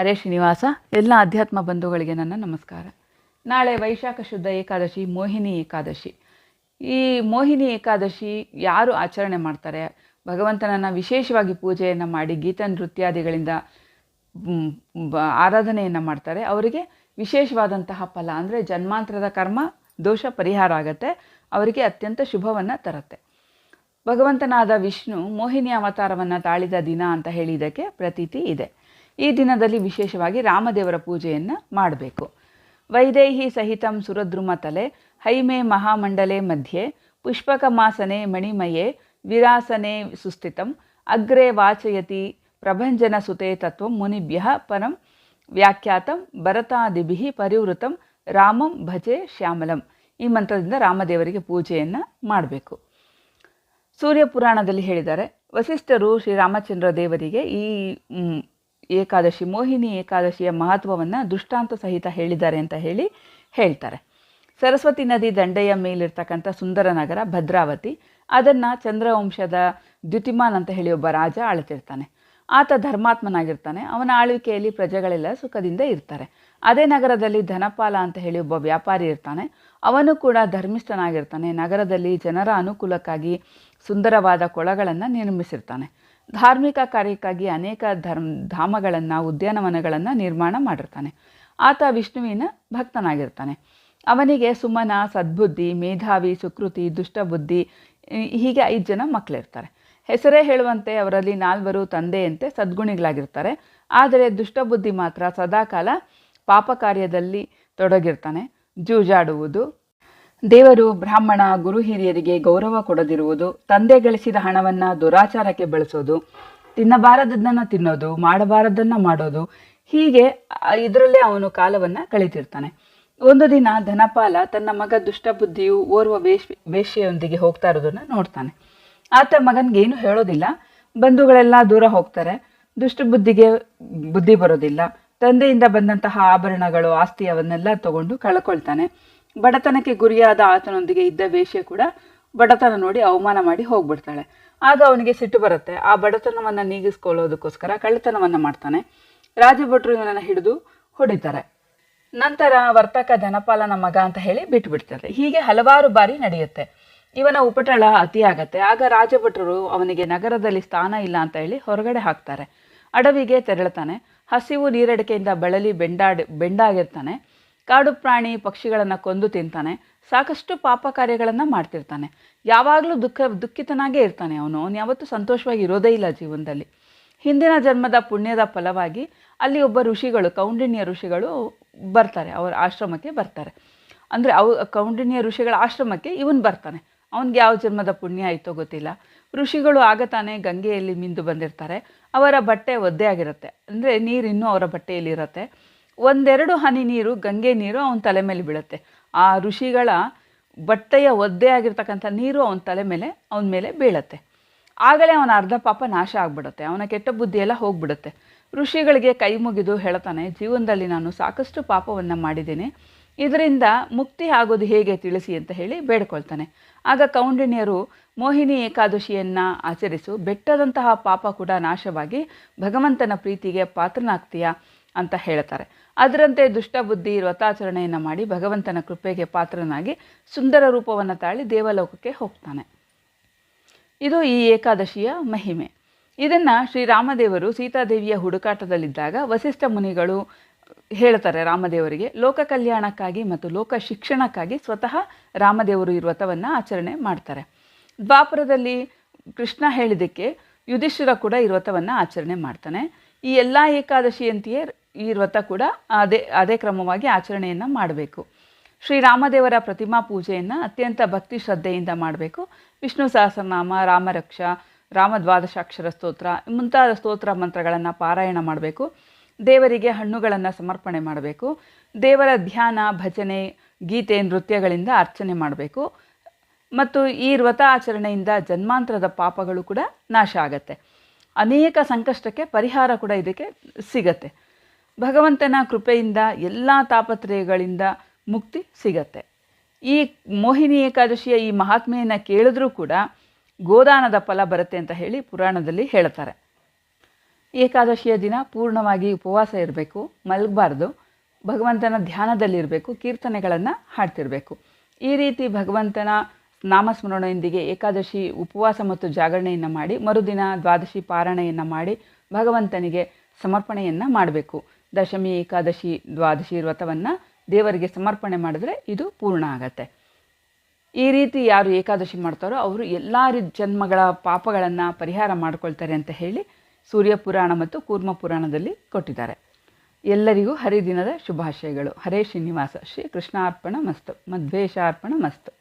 ಹರೇ ಶ್ರೀನಿವಾಸ, ಎಲ್ಲ ಅಧ್ಯಾತ್ಮ ಬಂಧುಗಳಿಗೆ ನನ್ನ ನಮಸ್ಕಾರ. ನಾಳೆ ವೈಶಾಖ ಶುದ್ಧ ಏಕಾದಶಿ, ಮೋಹಿನಿ ಏಕಾದಶಿ. ಈ ಮೋಹಿನಿ ಏಕಾದಶಿ ಯಾರು ಆಚರಣೆ ಮಾಡ್ತಾರೆ? ಭಗವಂತನನ್ನು ವಿಶೇಷವಾಗಿ ಪೂಜೆಯನ್ನು ಮಾಡಿ ಗೀತ ನೃತ್ಯಾದಿಗಳಿಂದ ಆರಾಧನೆಯನ್ನು ಮಾಡ್ತಾರೆ. ಅವರಿಗೆ ವಿಶೇಷವಾದಂತಹ ಫಲ ಅಂದರೆ ಜನ್ಮಾಂತರದ ಕರ್ಮ, ದೋಷ ಪರಿಹಾರ ಆಗತ್ತೆ. ಅವರಿಗೆ ಅತ್ಯಂತ ಶುಭವನ್ನು ತರುತ್ತೆ. ಭಗವಂತನಾದ ವಿಷ್ಣು ಮೋಹಿನಿ ಅವತಾರವನ್ನು ತಾಳಿದ ದಿನ ಅಂತ ಹೇಳಿದಕ್ಕೆ ಪ್ರತೀತಿ ಇದೆ. ಈ ದಿನದಲ್ಲಿ ವಿಶೇಷವಾಗಿ ರಾಮದೇವರ ಪೂಜೆಯನ್ನು ಮಾಡಬೇಕು. ವೈದೇಹಿ ಸಹಿತಂ ಸುರದ್ರುಮ ತಲೆ ಹೈಮೆ ಮಹಾಮಂಡಲೆ ಮಧ್ಯೆ ಪುಷ್ಪಕಮಾಸನೆ ಮಣಿಮಯೇ, ವಿರಾಸನೆ ಸುಸ್ಥಿತಂ, ಅಗ್ರೆ ವಾಚಯತಿ ಪ್ರಭಂಜನ ಸುತೆ ತತ್ವಂ ಮುನಿಭ್ಯ ಪರಂ ವ್ಯಾಖ್ಯಾತಂ ಭರತಾದಿಭಿ ಪರಿವೃತಂ ರಾಮಂ ಭಜೆ ಶ್ಯಾಮಲಂ. ಈ ಮಂತ್ರದಿಂದ ರಾಮದೇವರಿಗೆ ಪೂಜೆಯನ್ನು ಮಾಡಬೇಕು. ಸೂರ್ಯ ಪುರಾಣದಲ್ಲಿ ಹೇಳಿದ್ದಾರೆ, ವಸಿಷ್ಠರು ಶ್ರೀರಾಮಚಂದ್ರ ದೇವರಿಗೆ ಈ ಏಕಾದಶಿ ಮೋಹಿನಿ, ಏಕಾದಶಿಯ ಮಹತ್ವವನ್ನು ದೃಷ್ಟಾಂತ ಸಹಿತ ಹೇಳಿದ್ದಾರೆ ಅಂತ ಹೇಳಿ ಹೇಳ್ತಾರೆ. ಸರಸ್ವತಿ ನದಿ ದಂಡೆಯ ಮೇಲಿರ್ತಕ್ಕಂಥ ಸುಂದರ ನಗರ ಭದ್ರಾವತಿ, ಅದನ್ನು ಚಂದ್ರವಂಶದ ದ್ಯುತಿಮಾನ್ ಅಂತ ಹೇಳಿ ಒಬ್ಬ ರಾಜ ಆಳ್ತಿರ್ತಾನೆ. ಆತ ಧರ್ಮಾತ್ಮನಾಗಿರ್ತಾನೆ, ಅವನ ಆಳ್ವಿಕೆಯಲ್ಲಿ ಪ್ರಜೆಗಳೆಲ್ಲ ಸುಖದಿಂದ ಇರ್ತಾರೆ. ಅದೇ ನಗರದಲ್ಲಿ ಧನಪಾಲ ಅಂತ ಹೇಳಿ ಒಬ್ಬ ವ್ಯಾಪಾರಿ ಇರ್ತಾನೆ. ಅವನು ಕೂಡ ಧರ್ಮಿಷ್ಠನಾಗಿರ್ತಾನೆ, ನಗರದಲ್ಲಿ ಜನರ ಅನುಕೂಲಕ್ಕಾಗಿ ಸುಂದರವಾದ ಕೊಳಗಳನ್ನು ನಿರ್ಮಿಸಿರ್ತಾನೆ. ಧಾರ್ಮಿಕ ಕಾರ್ಯಕ್ಕಾಗಿ ಅನೇಕ ಧರ್ಮ, ಧಾಮಗಳನ್ನು, ಉದ್ಯಾನವನಗಳನ್ನು ನಿರ್ಮಾಣ ಮಾಡಿರ್ತಾನೆ. ಆತ ವಿಷ್ಣುವಿನ ಭಕ್ತನಾಗಿರ್ತಾನೆ. ಅವನಿಗೆ ಸುಮನ, ಸದ್ಬುದ್ಧಿ, ಮೇಧಾವಿ, ಸುಕೃತಿ, ದುಷ್ಟಬುದ್ಧಿ ಹೀಗೆ ಐದು ಜನ ಮಕ್ಕಳಿರ್ತಾರೆ ಹೆಸರೇ ಹೇಳುವಂತೆ ಅವರಲ್ಲಿ ನಾಲ್ವರು ತಂದೆಯಂತೆ ಸದ್ಗುಣಿಗಳಾಗಿರ್ತಾರೆ. ಆದರೆ ದುಷ್ಟಬುದ್ಧಿ ಮಾತ್ರ ಸದಾಕಾಲ ಪಾಪ ಕಾರ್ಯದಲ್ಲಿ ತೊಡಗಿರ್ತಾನೆ. ಜೂಜಾಡುವುದು ದೇವರು ಬ್ರಾಹ್ಮಣ, ಗುರು ಹಿರಿಯರಿಗೆ ಗೌರವ ಕೊಡದಿರುವುದು, ತಂದೆ ಗಳಿಸಿದ ಹಣವನ್ನು ದುರಾಚಾರಕ್ಕೆ ಬಳಸೋದು ತಿನ್ನಬಾರದನ್ನ ತಿನ್ನೋದು, ಮಾಡಬಾರದನ್ನ ಮಾಡೋದು, ಹೀಗೆ ಇದರಲ್ಲೇ ಅವನು ಕಾಲವನ್ನು ಕಳೀತಿರ್ತಾನೆ ಒಂದು ದಿನ ಧನಪಾಲ ತನ್ನ ಮಗ ದುಷ್ಟಬುದ್ಧಿಯು ಓರ್ವ ವೇಶ್ ವೇಶ್ಯೆಯೊಂದಿಗೆ ಹೋಗ್ತಾ ಇರೋದನ್ನ ನೋಡ್ತಾನೆ. ಆತ ಮಗನಿಗೇನು ಹೇಳೋದಿಲ್ಲ. ಬಂಧುಗಳೆಲ್ಲ ದೂರ ಹೋಗ್ತಾರೆ. ದುಷ್ಟಬುದ್ಧಿಗೆ ಬುದ್ಧಿ ಬರೋದಿಲ್ಲ. ತಂದೆಯಿಂದ ಬಂದಂತಹ ಆಭರಣಗಳು, ಆಸ್ತಿ ಅವನ್ನೆಲ್ಲ ತಗೊಂಡು ಕಳ್ಕೊಳ್ತಾನೆ. ಬಡತನಕ್ಕೆ ಗುರಿಯಾದ ಆತನೊಂದಿಗೆ ಇದ್ದ ವೇಷ್ಯ ಕೂಡ ಬಡತನ ನೋಡಿ ಅವಮಾನ ಮಾಡಿ ಹೋಗ್ಬಿಡ್ತಾಳೆ. ಆಗ ಅವನಿಗೆ ಸಿಟ್ಟು ಬರುತ್ತೆ. ಆ ಬಡತನವನ್ನು ನೀಗಿಸ್ಕೊಳ್ಳೋದಕ್ಕೋಸ್ಕರ ಕಳ್ಳತನವನ್ನು ಮಾಡ್ತಾನೆ. ರಾಜಭಟ್ರು ಇವನನ್ನು ಹಿಡಿದು ಹೊಡಿತಾರೆ. ನಂತರ ವರ್ತಕ ಧನಪಾಲನ ಮಗ ಅಂತ ಹೇಳಿ ಬಿಟ್ಬಿಡ್ತಾರೆ. ಹೀಗೆ ಹಲವಾರು ಬಾರಿ ನಡೆಯುತ್ತೆ. ಇವನ ಉಪಟಳ ಅತಿಯಾಗತ್ತೆ. ಆಗ ರಾಜಭಟ್ರು ಅವನಿಗೆ ನಗರದಲ್ಲಿ ಸ್ಥಾನ ಇಲ್ಲ ಅಂತ ಹೇಳಿ ಹೊರಗಡೆ ಹಾಕ್ತಾರೆ. ಅಡವಿಗೆ ತೆರಳುತ್ತಾನೆ ಹಸಿವು ನೀರಡಿಕೆಯಿಂದ ಬಳಲಿ ಬೆಂಡಾಡಿ ಬೆಂಡಾಗಿರ್ತಾನೆ. ಕಾಡು ಪ್ರಾಣಿ ಪಕ್ಷಿಗಳನ್ನು ಕೊಂದು ತಿಂತಾನೆ, ಸಾಕಷ್ಟು ಪಾಪ ಕಾರ್ಯಗಳನ್ನು ಮಾಡ್ತಿರ್ತಾನೆ. ಯಾವಾಗಲೂ ದುಃಖ, ದುಃಖಿತನಾಗೇ ಇರ್ತಾನೆ ಅವನು. ಅವನು ಯಾವತ್ತೂ ಸಂತೋಷವಾಗಿ ಇರೋದೇ ಇಲ್ಲ ಜೀವನದಲ್ಲಿ. ಹಿಂದಿನ ಜನ್ಮದ ಪುಣ್ಯದ ಫಲವಾಗಿ ಅಲ್ಲಿ ಒಬ್ಬ ಋಷಿಗಳು ಕೌಂಡಿನ್ಯ ಋಷಿಗಳು ಬರ್ತಾರೆ. ಅವರ ಆಶ್ರಮಕ್ಕೆ ಬರ್ತಾರೆ. ಅಂದರೆ ಅವು ಕೌಂಡಿನ್ಯ ಋಷಿಗಳ ಆಶ್ರಮಕ್ಕೆ ಇವನು ಬರ್ತಾನೆ. ಅವನಿಗೆ ಯಾವ ಜನ್ಮದ ಪುಣ್ಯ ಆಯಿತೋ ಗೊತ್ತಿಲ್ಲ. ಋಷಿಗಳು ಆಗ ತಾನೇ ಗಂಗೆಯಲ್ಲಿ ಮಿಂದು ಬಂದಿರ್ತಾರೆ. ಅವರ ಬಟ್ಟೆ ಒದ್ದೆ ಆಗಿರುತ್ತೆ. ಅಂದರೆ ನೀರು ಇನ್ನೂ ಅವರ ಬಟ್ಟೆಯಲ್ಲಿ ಇರುತ್ತೆ. ಒಂದೆರಡು ಹನಿ ನೀರು, ಗಂಗೆ ನೀರು ಅವನ ತಲೆ ಮೇಲೆ ಬೀಳುತ್ತೆ. ಆ ಋಷಿಗಳ ಬಟ್ಟೆಯ ಒದ್ದೆ ಆಗಿರ್ತಕ್ಕಂಥ ನೀರು ಅವನ ತಲೆ ಮೇಲೆ, ಅವನ ಮೇಲೆ ಬೀಳತ್ತೆ. ಆಗಲೇ ಅವನ ಅರ್ಧ ಪಾಪ ನಾಶ ಆಗಿಬಿಡುತ್ತೆ. ಅವನ ಕೆಟ್ಟ ಬುದ್ಧಿ ಎಲ್ಲ ಹೋಗ್ಬಿಡುತ್ತೆ. ಋಷಿಗಳಿಗೆ ಕೈ ಮುಗಿದು ಹೇಳ್ತಾನೆ, ಜೀವನದಲ್ಲಿ ನಾನು ಸಾಕಷ್ಟು ಪಾಪವನ್ನು ಮಾಡಿದ್ದೇನೆ. ಇದರಿಂದ ಮುಕ್ತಿ ಆಗೋದು ಹೇಗೆ ತಿಳಿಸಿ ಅಂತ ಹೇಳಿ ಬೇಡ್ಕೊಳ್ತಾನೆ. ಆಗ ಕೌಂಡಿಣ್ಯರು ಮೋಹಿನಿ ಏಕಾದಶಿಯನ್ನು ಆಚರಿಸು. ಬೆಟ್ಟದಂತಹ ಪಾಪ ಕೂಡ ನಾಶವಾಗಿ ಭಗವಂತನ ಪ್ರೀತಿಗೆ ಪಾತ್ರನಾಗ್ತೀಯಾ? ಅಂತ ಹೇಳ್ತಾರೆ. ಅದರಂತೆ ದುಷ್ಟಬುದ್ಧಿ ವ್ರತಾಚರಣೆಯನ್ನು ಮಾಡಿ ಭಗವಂತನ ಕೃಪೆಗೆ ಪಾತ್ರನಾಗಿ ಸುಂದರ ರೂಪವನ್ನು ತಾಳಿ ದೇವಲೋಕಕ್ಕೆ ಹೋಗ್ತಾನೆ. ಇದು ಈ ಏಕಾದಶಿಯ ಮಹಿಮೆ. ಇದನ್ನು ಶ್ರೀರಾಮದೇವರು ಸೀತಾದೇವಿಯ ಹುಡುಕಾಟದಲ್ಲಿದ್ದಾಗ ವಸಿಷ್ಠ ಮುನಿಗಳು ಹೇಳ್ತಾರೆ ರಾಮದೇವರಿಗೆ, ಲೋಕ ಕಲ್ಯಾಣಕ್ಕಾಗಿ ಮತ್ತು ಲೋಕ ಶಿಕ್ಷಣಕ್ಕಾಗಿ ಸ್ವತಃ ರಾಮದೇವರು ಈ ವ್ರತವನ್ನು ಆಚರಣೆ ಮಾಡ್ತಾರೆ. ದ್ವಾಪುರದಲ್ಲಿ ಕೃಷ್ಣ ಹೇಳಿದ್ದಕ್ಕೆ ಯುಧಿಷ್ಠಿರ ಕೂಡ ಈ ವ್ರತವನ್ನು ಆಚರಣೆ ಮಾಡ್ತಾನೆ. ಈ ಎಲ್ಲ ಏಕಾದಶಿಯಂತೆಯೇ ಈ ವ್ರತ ಕೂಡ ಅದೇ ಅದೇ ಕ್ರಮವಾಗಿ ಆಚರಣೆಯನ್ನು ಮಾಡಬೇಕು. ಶ್ರೀರಾಮದೇವರ ಪ್ರತಿಮಾ ಪೂಜೆಯನ್ನು ಅತ್ಯಂತ ಭಕ್ತಿ ಶ್ರದ್ಧೆಯಿಂದ ಮಾಡಬೇಕು. ವಿಷ್ಣು ಸಹಸ್ರನಾಮ, ರಾಮರಕ್ಷ ರಾಮ ದ್ವಾದಶಾಕ್ಷರ ಸ್ತೋತ್ರ, ಮುಂತಾದ ಸ್ತೋತ್ರ ಮಂತ್ರಗಳನ್ನು ಪಾರಾಯಣ ಮಾಡಬೇಕು. ದೇವರಿಗೆ ಹಣ್ಣುಗಳನ್ನು ಸಮರ್ಪಣೆ ಮಾಡಬೇಕು. ದೇವರ ಧ್ಯಾನ, ಭಜನೆ, ಗೀತೆ, ನೃತ್ಯಗಳಿಂದ ಅರ್ಚನೆ ಮಾಡಬೇಕು. ಮತ್ತು ಈ ವ್ರತ ಆಚರಣೆಯಿಂದ ಜನ್ಮಾಂತರದ ಪಾಪಗಳು ಕೂಡ ನಾಶ ಆಗತ್ತೆ. ಅನೇಕ ಸಂಕಷ್ಟಕ್ಕೆ ಪರಿಹಾರ ಕೂಡ ಇದಕ್ಕೆ ಸಿಗತ್ತೆ. ಭಗವಂತನ ಕೃಪೆಯಿಂದ ಎಲ್ಲ ತಾಪತ್ರಯಗಳಿಂದ ಮುಕ್ತಿ ಸಿಗತ್ತೆ. ಈ ಮೋಹಿನಿ ಏಕಾದಶಿಯ ಈ ಮಹಾತ್ಮೆಯನ್ನು ಕೇಳಿದ್ರೂ ಕೂಡ ಗೋದಾನದ ಫಲ ಬರುತ್ತೆ ಅಂತ ಹೇಳಿ ಪುರಾಣದಲ್ಲಿ ಹೇಳ್ತಾರೆ. ಏಕಾದಶಿಯ ದಿನ ಪೂರ್ಣವಾಗಿ ಉಪವಾಸ ಇರಬೇಕು, ಮಲಗಬಾರ್ದು, ಭಗವಂತನ ಧ್ಯಾನದಲ್ಲಿರಬೇಕು ಕೀರ್ತನೆಗಳನ್ನು ಹಾಡ್ತಿರಬೇಕು. ಈ ರೀತಿ ಭಗವಂತನ ನಾಮಸ್ಮರಣೆಯೊಂದಿಗೆ ಏಕಾದಶಿ ಉಪವಾಸ ಮತ್ತು ಜಾಗರಣೆಯನ್ನು ಮಾಡಿ ಮರುದಿನ ದ್ವಾದಶಿ ಪಾರಣೆಯನ್ನು ಮಾಡಿ ಭಗವಂತನಿಗೆ ಸಮರ್ಪಣೆಯನ್ನು ಮಾಡಬೇಕು. ದಶಮಿ, ಏಕಾದಶಿ, ದ್ವಾದಶಿ ವ್ರತವನ್ನು ದೇವರಿಗೆ ಸಮರ್ಪಣೆ ಮಾಡಿದ್ರೆ ಇದು ಪೂರ್ಣ ಆಗತ್ತೆ. ಈ ರೀತಿ ಯಾರು ಏಕಾದಶಿ ಮಾಡ್ತಾರೋ ಅವರು ಎಲ್ಲ ಜನ್ಮಗಳ ಪಾಪಗಳನ್ನು ಪರಿಹಾರ ಮಾಡ್ಕೊಳ್ತಾರೆ ಅಂತ ಹೇಳಿ ಸೂರ್ಯ ಪುರಾಣ ಮತ್ತು ಕೂರ್ಮ ಪುರಾಣದಲ್ಲಿ ಕೊಟ್ಟಿದ್ದಾರೆ. ಎಲ್ಲರಿಗೂ ಹರಿದಿನದ ಶುಭಾಶಯಗಳು. ಹರೇ ಶ್ರೀನಿವಾಸ. ಶ್ರೀ ಕೃಷ್ಣಾರ್ಪಣ ಮಸ್ತು. ಮಧ್ವೇಶಾರ್ಪಣ ಮಸ್ತು.